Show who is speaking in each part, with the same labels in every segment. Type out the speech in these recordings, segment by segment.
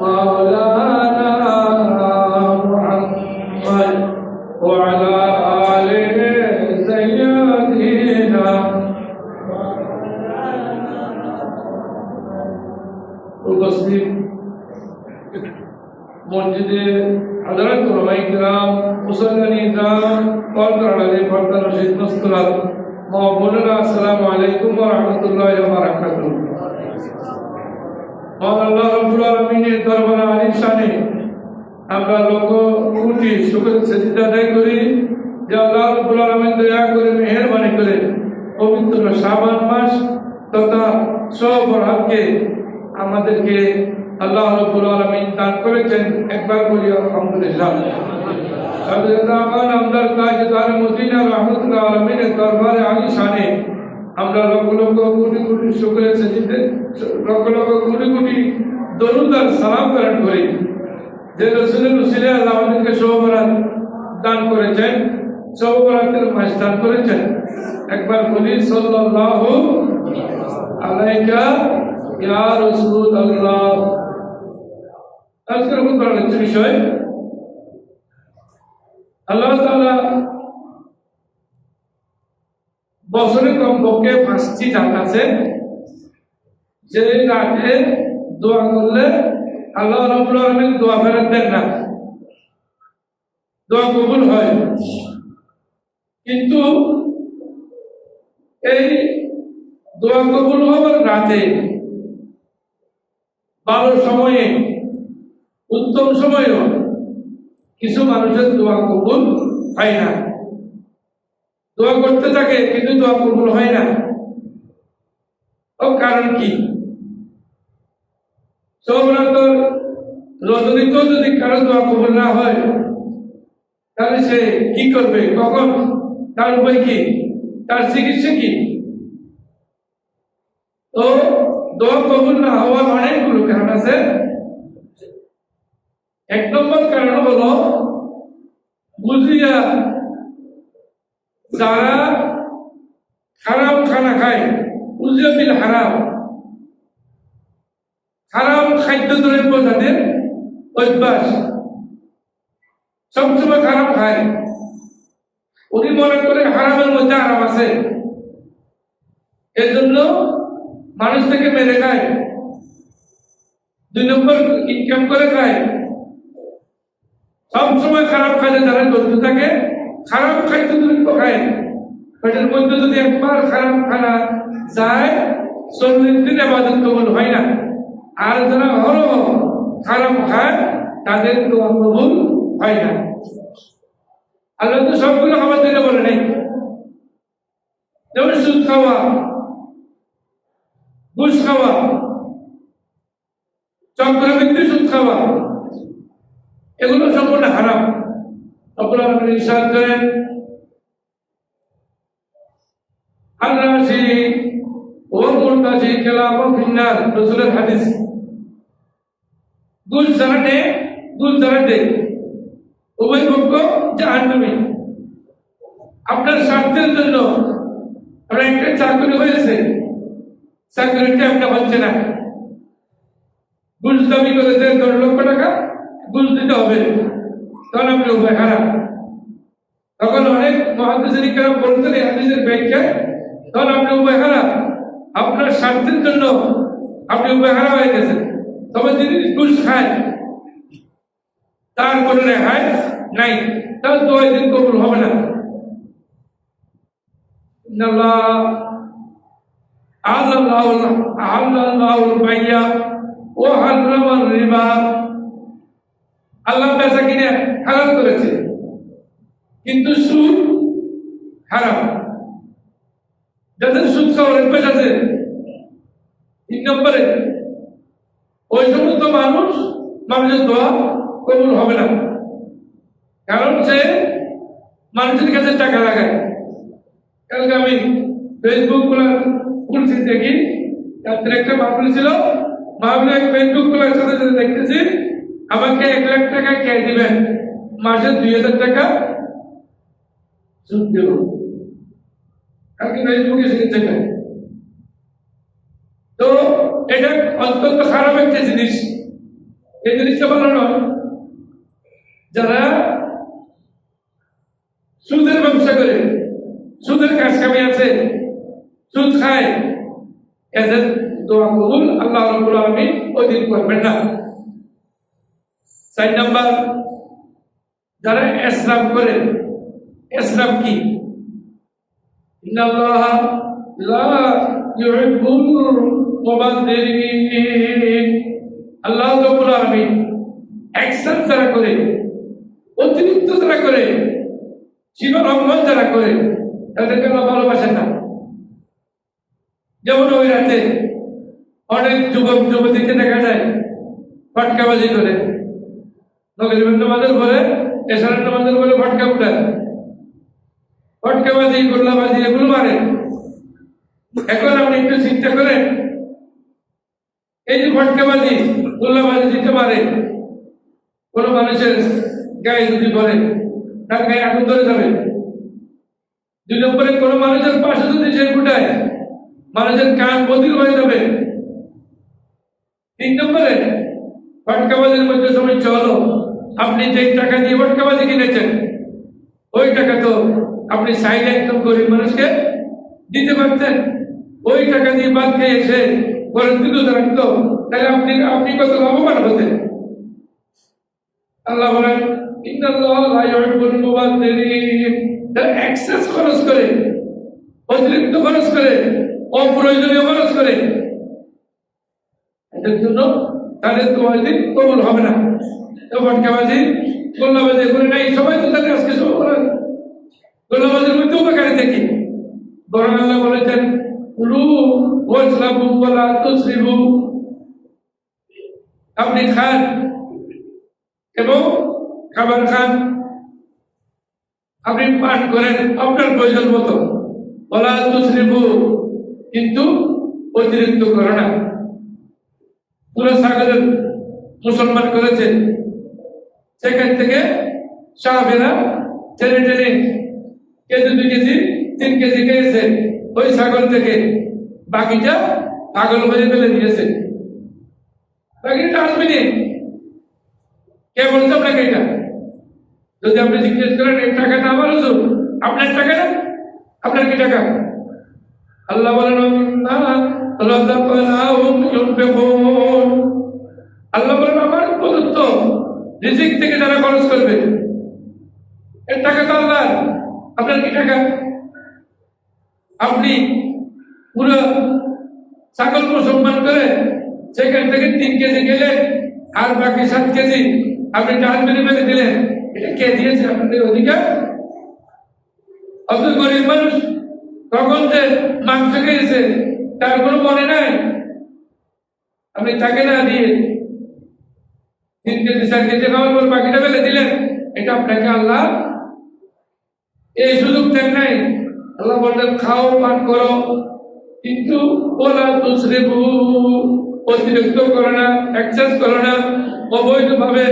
Speaker 1: مولانا. আল্লাহ রাব্বুল আলামিনের দরবারে আলিশানে আমরা লক্ষ কোটি শুকর সেজদা আদায় করি যে আল্লাহ রাব্বুল আলামিন দয়া করে মেহেরবানি করে পবিত্র শাবান মাস তথা সব রাতকে আমাদেরকে আল্লাহ রাব্বুল আলামিন দান করেছেন। একবার বলি, আলহামদুলিল্লাহ। আমান আমদার তাজদার মদিনা রাহমাতুল্লাহ আলামিনের দরবারে আলিশানে আমরা লক্ষ লক্ষ কোটি কোটি শুক্রে সেজিতে লক্ষ লক্ষ কোটি কোটি দরুদার সালাম প্রেরণ করি। যে রসুলের রসুলে আল্লাহ আমাদেরকে সৌবরাত দান করেছেন সৌবরাতের মাস দান করেছেন। একবার বলি, সাল্লাল্লাহু আলাইকা ইয়া রাসূলুল্লাহ। আজকের কোন হচ্ছে বিষয়, আল্লাহ তাআলা বছরে কমপক্ষে পাঁচটি রাত আছে। যে রাতে দোয়া করলে আল্লাহ রব্বুল আলামিন দোয়া ফেরত দেন না। দোয়া কবুল হয়। কিন্তু এই দোয়া কবুল হবার রাতে, ভালো সময়ে, উত্তম সময়েও কিছু মানুষের দোয়া কবুল হয় না। দোয়া করতে থাকে, কিন্তু দোয়া কবুল হয় না। ও কারণ কি? রজনীতেও যদি কারও দোয়া কবুল না হয়, তাহলে সে কি করবে? কখন? তার উপায় কি? তার চিকিৎসা কি? তো দোয়া কবুল না হওয়ার অনেকগুলো কারণ আছে। এক নম্বর কারণ হলো, বুঝিয়া যারা খারাপ খানা খায় উজবিল হারাম। খারাপ খাদ্য দ্রব্য যাদের অভ্যাস। সবসময় খারাপ খায়। উনি মনে করে হারামের মধ্যে আরাম আছে। এর জন্য মানুষ থেকে মেরে খায়। দুই নম্বর ইনকাম করে খায়। সবসময় খারাপ কাজে যারা জড়িত থাকে খারাপ খাদ্য দ্রব্য খায় পেটের মধ্যে যদি একবার খারাপ খানা যায়, চল্লিশ দিন আবাদত কবল হয় না। আর যারা হলো খারাপ খায়, তাদের দোয়া কবুল হয় না। আল্লাহ তো সবগুলো খাবার দিতে বলে নাই। যেমন সুদ খাওয়া, ঘুষ খাওয়া, চক্রবৃদ্ধি সুদ খাওয়া, এগুলো সম্পূর্ণ হারাম। সকল আপনি ইসাদ করেন আল্লাহি ও মুরতাজি কেলাম ফিন্নার রসুলের হাদিস। গুল জানাতে গুল জানাতে উভয় পক্ষ জাহান্নামী আপনার স্বার্থের জন্য আপনার একটা চাকরি হয়েছে। চাকরিটা একটা হচ্ছে না। ঘুষ দাবি করেছে দশ লক্ষ টাকা ঘুষ দিতে হবে। তখন আপনি উভয় হারা তখন অনেক মহাদেশের কেরাম বলতেন এই হাদিসের ব্যাখ্যা, তখন আপনি উভয় হারা আপনার স্বার্থের জন্য আপনি উভয় হারা হয়ে গেছেন। তবে যিনি ঘুষ খায়, তার কোনো রেহাই নাই। তাহলে তো ওই দিন কবুল হবে না। আল্লাহ আল্লাহ বাইয়া ও হারামার রিবা। আল্লাহ পেশা কিনে হারাম করেছে। কিন্তু সুদ হারাম। যাদের সুদ খাওয়ার অভ্যাস আছে, তিন নম্বরে, ওই সমস্ত মানুষ মানুষের দোয়া কবুল হবে না। কারণ সে মানুষের কাছে টাকা লাগায়। কালকে আমি ফেসবুক খোলা খুলছি দেখি তাদের একটা মাহফিল ছিল মাহফিল ফেসবুক খোলার সাথে সাথে দেখতেছি আমাকে এক লাখ টাকা কে দিবেন? মাসে দুই হাজার টাকা? সুদ দেব কালকে ফেসবুকে তো এটা অত্যন্ত খারাপ একটা জিনিস। এই জিনিসটা ভালো যারা সুদের ব্যবসা করে, সুদের কাজ কামি আছে, সুদ খায়, এদের দোয়া কবুল আল্লাহ রব্বুল আলামিন ওই দিন করবেন না। চার নাম্বার, যারা ইসলাম করে ইসলাম কি? আল্লাহ আলামিন এক্সেস যারা করে, অতিরিক্ত যারা করে সীমালঙ্ঘন যারা করে, তাদেরকে আল্লাহ ভালোবাসেন না। যেমন ওই রাতে অনেক যুবক যুবতীকে দেখা যায়, ফটকাবাজি করে। নগরীবেন নামাজের পরে এসারের নামাজের পরে ফটকা উঠায়। ফটকাবাজি, গোল্লাবাজি এগুলো মারে। এখন আপনি একটু চিন্তা করেন, এই যে ফটকাবাজি, গোল্লাবাজি দিতে পারে কোনো মানুষের গায়ে যদি পড়ে, তার গায়ে আগুন ধরে যাবে দুই নম্বরে, কোনো মানুষের পাশে যদি সে ফুটায় মানুষের কান বদির হয়ে যাবে। তিন নম্বরে, ফটকাবাজির মধ্যে সময় চলো। আপনি যে টাকা দিয়ে ফটকাবাজি কিনেছেন, ওই টাকা তো আপনি সাইড একদম গরিব মানুষকে দিতে পারতেন। ওই টাকা দিয়ে বাদ খেয়ে এসে পরের দিনও রাখতো, তাহলে আপনি আপনি কত লাভবান হতেন? আল্লাহ বলেন খরচ করে, অতিরিক্ত করে, অপ্রয়োজনীয় করে। এদের জন্য তাদের তোমার দিন, কবুল হবে না। ফটকাবাজি গোল্লাবাজি করে নাই, সবাই তো তাদের আজকে সব করেন গোল্লাবাজির মধ্যে উপকারী দেখি। বরং বলেছেন, কুলু ওয়াসলাবু ওয়ালা আপনি খান। এবং খাবার খান। আপনি পান করেন আপনার প্রয়োজন মতো। বলা তুসরিফু কিন্তু অতিরিক্ত করে না। পুরো সাগরের মুসলমান করেছে সেখান থেকে সাহাবেরা টেনে টেনে কেজি দুই কেজি, তিন কেজি খেয়েছে। ওই ছাগল থেকে বাকিটা পাগল হয়ে ফেলে দিয়েছে। বাকিটা আসবেনি কে বলছে আপনাকে এটা? যদি আপনি জিজ্ঞেস করেন, এই টাকাটা আমার হুজুর আপনার টাকা না? আপনার কি টাকা? আল্লাহ বলেন না আল্লাহ বলেন আমার রিজিক থেকে যারা খরচ করবে, এর টাকা তো আল্লাহ আপনার কি টাকা? আপনি পুরো ছাগল মুসলমান করে সেখান থেকে তিন কেজি গেলে আর বাকি সাত কেজি আপনি ডাল বিনিময়ে দিলেন। এটা কে দিয়েছে? আপনাদের অধিকার? অত গরিব মানুষ তখন যে মাংস খেয়েছে, তার কোনো মনে নাই। আপনি তাকে না দিয়ে তিন কেজি, চার কেজি খাওয়ার পর বাকিটা ফেলে দিলেন। এটা আপনাকে আল্লাহ এই সুযোগ দেন নাই। আল্লাহ বললেন, খাও, পান করো। কিন্তু ওলা তুসরিফু, অতিরিক্ত করো না এক্সেস করো না অবৈধ ভাবে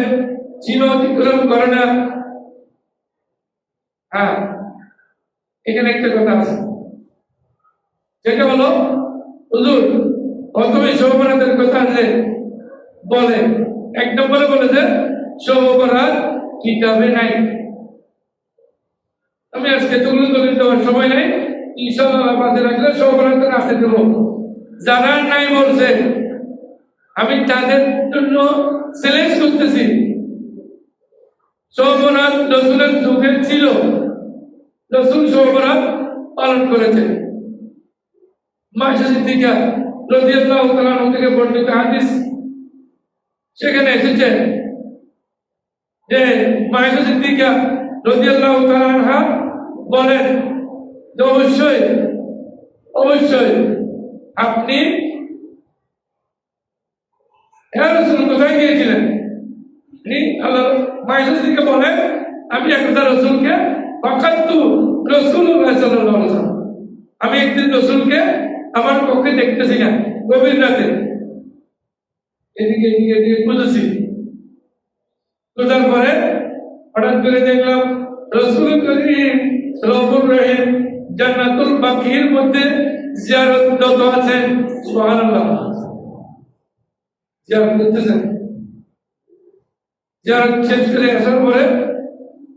Speaker 1: সীমা অতিক্রম করো না। হ্যাঁ এখানে একটা কথা আছে। যেটা হলো, হুজুর, প্রথমে শোভরাতের কথা আছে বলে এক নম্বরে বলে যে শোভরাত কিতাবে নাই। আমি আজকে তুলে দলিল দেওয়ার সময় নাই ইনশাল্লাহ পাশে রাখলে শোভরাতের আসতে দেবো। যারা নাই বলছে, আমি তাদের জন্য চ্যালেঞ্জ করতেছি। শোভরাত রসুলের যুগে ছিল, রসুল শোভরাত পালন করেছে মাসা সিদ্দিকা রাদিয়াল্লাহু থেকে বর্ণিত হাদিস সেখানে এসেছে যে মায়েশা সিদ্দিকা তাআলা বলেন যে অবশ্যই অবশ্যই আপনি কোথায় গিয়েছিলেন? বলেন, আমি আমি একদিন রসুলকে আমার পক্ষে দেখতেছি না, গভীর রাতে। এদিকে এদিকে এদিকে খুঁজেছি খোঁজার পরে হঠাৎ করে দেখলাম রসুল করিম রবুর রহিম জান্নাতুল বাকির মধ্যে জিয়ারতরত আছেন সুবহানাল্লাহ জিয়ারত করতেছেন জিয়ারত শেষ করে আসার পরে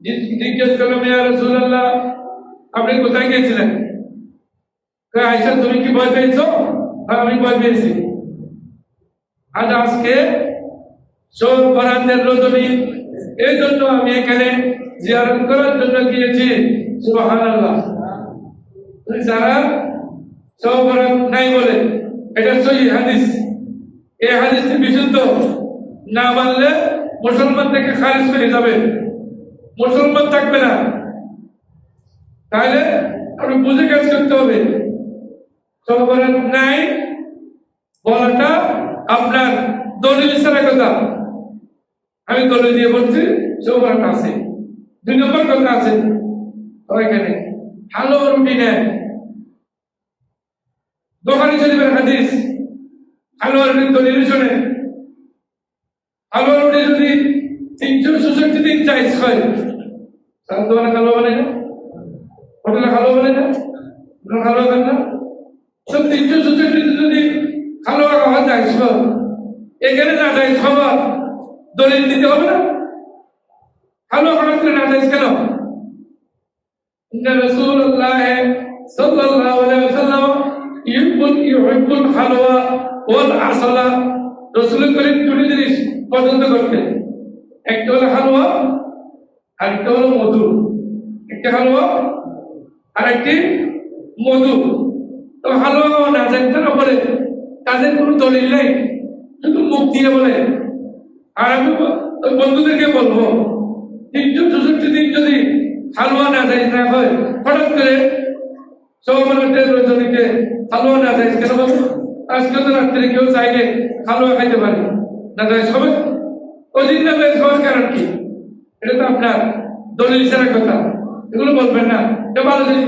Speaker 1: জি- জিজ্ঞেস করলাম ইয়া রাসূলুল্লাহ আপনি কোথায় গিয়েছিলেন কয়, আয়েশা তুমি কি ভয় পেয়েছ হ্যাঁ আমি ভয় পেয়েছি আজ আজকে সব বরাতের রজনী, এই জন্য আমি এখানে জিয়ারত করার জন্য গিয়েছি, সুবহানাল্লাহ। যারা সব বরাত নাই বলে, এটা সহি হাদিস। এই হাদিসটি বিশুদ্ধ। না মানলে মুসলমান থেকে খারিজ হয়ে যাবে। মুসলমান থাকবে না। তাহলে আপনি বুঝে কাজ করতে হবে। সব নাই বলাটা আপনার দলিল ছাড়া কথা। আমি দলিল দিয়ে বলছি সৌভাগ্য আছে। দুই নম্বর কথা আছে। ওইখানে ভালো রুটি নেন দোকানে শরীফের হাদিস। ভালো রুটির দলিল শোনে। ভালো রুটি যদি তিনশো ষষট্টি দিন চাইজ হয়, তাহলে দোকানে ভালো বলে না? হোটেলে ভালো বলে না? ভালো খান না? সব তিনশো ষষট্টি যদি খাওয়া যায় সব এখানে না যায় খাবার দলিল দিতে হবে না। ভালো হঠাৎ করে না যায় কেন? ইন্না রাসূলুল্লাহ সাল্লাল্লাহু আলাইহি ওয়াসাল্লাম ইউহিব্বুল ইউহিব্বুল হালওয়া ওয়াল আসলা রাসূল করিম দুটি জিনিস পছন্দ করতেন। একটা হলো হালুয়া আর একটা একটা হালুয়া আর একটি তো হালুয়া না জানতে না বলে তাদের কোনো দলিল নেই। মুখ দিয়ে বলে, আর আমি বন্ধুদেরকে বলব তিনশো চৌষট্টি দিন যদি হালুয়া না যায় না হয়, হঠাৎ করে রজনীতে হালুয়া না যায় কেন বাবু? আজকে তো রাত্রে কেউ চাইলে হালুয়া খাইতে পারে। না যায় সবাই? দিন না যায় সবার কারণ কি? এটা তো আপনার দলিল ছাড়া কথা। এগুলো বলবেন না। এটা ভালো জিনিস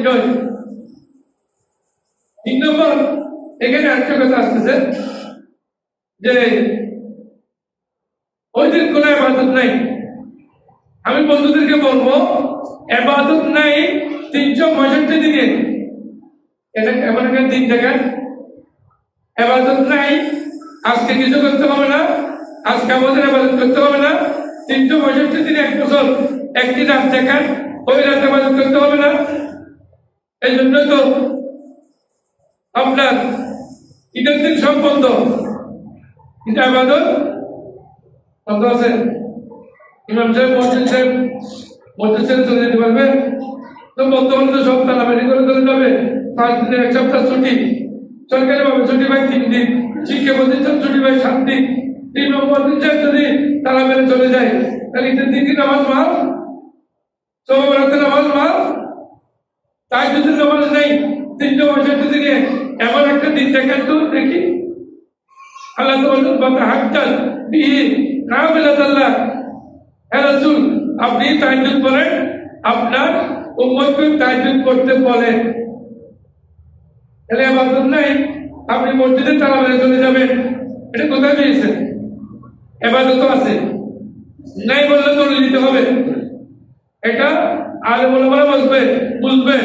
Speaker 1: তিন নম্বর এখানে একটা কথা আসতেছে যে ওই দিন কোনো এবাদত নাই আমি বন্ধুদেরকে বলব এবাদত নাই তিনশো পঁয়ষট্টি দিনে এটা এমন একটা দিন দেখেন এবাদত নাই আজকে কিছু করতে হবে না আজকে আমাদের এবাদত করতে হবে না তিনশো পঁয়ষট্টি দিনে এক বছর একটি রাত দেখেন ওই রাতে এবাদত করতে হবে না এই জন্য তো আপনার দিন সব বন্ধ কিন্তু আবাদত। বন্ধ আছে? ইমাম সাহেব, মসজিদ সাহেব মসজিদ সাহেব চলে যেতে পারবে? তো বর্তমানে তো সব তালাবাড়ি করে চলে যাবে। পাঁচ দিনের এক সপ্তাহ ছুটি। সরকারি ভাবে ছুটি পাই তিন দিন। শিক্ষা প্রতিষ্ঠান ছুটি পাই সাত দিন। তিন নম্বর দিন সাহেব যদি তালা মেরে চলে যায়, তাহলে ঈদের দিন কি নামাজ মাস সব রাতে নামাজ মাল তাই যদি নামাজ নেই তিনশো পঁয়ষট্টি দিনে এমন একটা দিন দেখান তো, দেখি। আল্লাহ তোমাদের কথা হাক্কান বিহি কাবিলাতাল্লাহ হ্যাঁ রাসূল, আপনি তাহাজ্জুদ করেন আপনার উম্মতকে তাহাজ্জুদ করতে বলেন। তাহলে আবাদত নাই আপনি মসজিদে তালা মেরে চলে যাবেন, এটা কোথায় পেয়েছেন? এবাদত আছে। নাই বললে তো নিতে হবে। এটা আলে বলে বলে বসবে বুঝবে।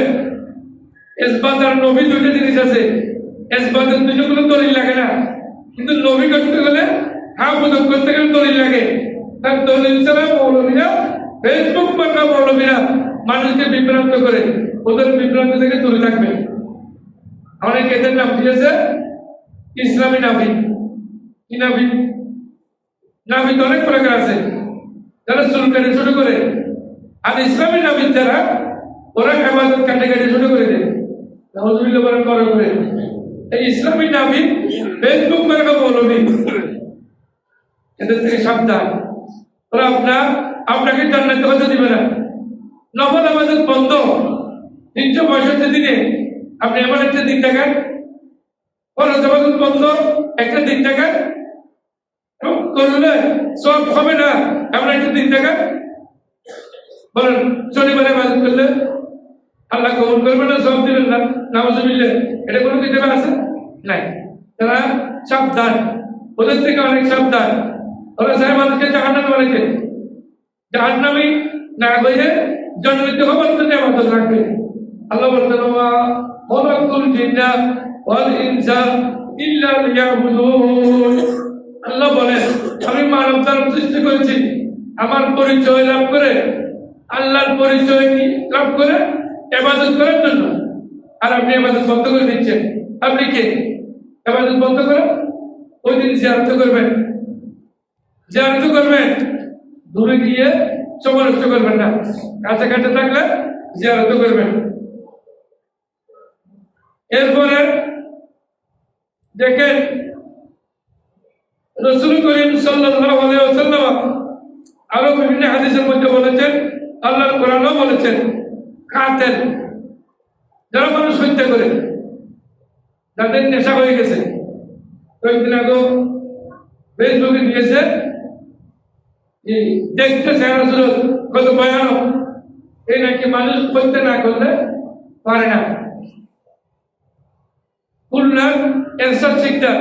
Speaker 1: এসবাত আর নবী জিনিস আছে। দলিল লাগে না। কিন্তু নবী করতে গেলে লাগে। তার মানুষকে বিভ্রান্ত করে। ওদের বিভ্রান্ত থেকে দূরে থাকবে। অনেক এদের নাম দিয়েছে ইসলামী নাবি কি অনেক প্রকার আছে। যারা শুরু করে শুরু করে। আর ইসলামী নাবিদ যারা, ওরা হেফাজত কাটে কাটে শুরু করে দেয়। ইসলামী নাবিদ ফেসবুক মেরে মৌলবী এদের থেকে সাবধান। ওরা আপনার, আপনাকে জান্নাতে হতে দিবে না। নফল আমাদের বন্ধ। তিনশো পঁয়ষট্টি দিনে আপনি এমন একটা দিন দেখেন। ফরজ আমাদের বন্ধ, একটা দিন দেখেন। করলে সব হবে না, এমন একটা দিন দেখেন। বলেন, শনিবারে বাজার করলে আল্লাহ কবুল করবে না সব দিবেন না। নামাজ মিললে এটা কোনো কিতাবে আছে? নাই। তারা সাবধান, ওদের থেকে অনেক সাবধান। ওরা সাহেব মানুষকে জাহান্নামে বলেছে, জাহান্নামি না হয়ে জন্মিত হবার জন্য আমাদের রাখবে আল্লাহ বলতেন খলাকুল জিন্না ওয়াল ইনসা ইল্লা লিয়াবুদুন। আল্লাহ বলে ধর্ম সৃষ্টি করেছি। আমার পরিচয় লাভ করে, আল্লাহর পরিচয় লাভ করে এবাদত করার জন্য। আর আপনি এবাদত বন্ধ করে দিচ্ছেন। আপনি কে? এবাদত বন্ধ করে ওই দিন জিয়ারত করবেন। জিয়ারত করবেন। দূরে গিয়ে সময় করবেন না। কাছে কাছে থাকলে জিয়ারত করবেন। এরপরে দেখেন রসুল করিম ওয়াসাল্লাম আরও বিভিন্ন হাদিসের মধ্যে বলেছেন, আল্লাহর কোরআনও বলেছেন কাতেল যারা মানুষ হত্যা করে যাদের নেশা হয়ে গেছে। কয়েকদিন আগে ফেসবুকে দিয়েছে দেখতে চেহারা কত ভয়ানক। এই নাকি মানুষ হত্যা না করলে পারে না। খুলনার ক্যান্সার শিকদার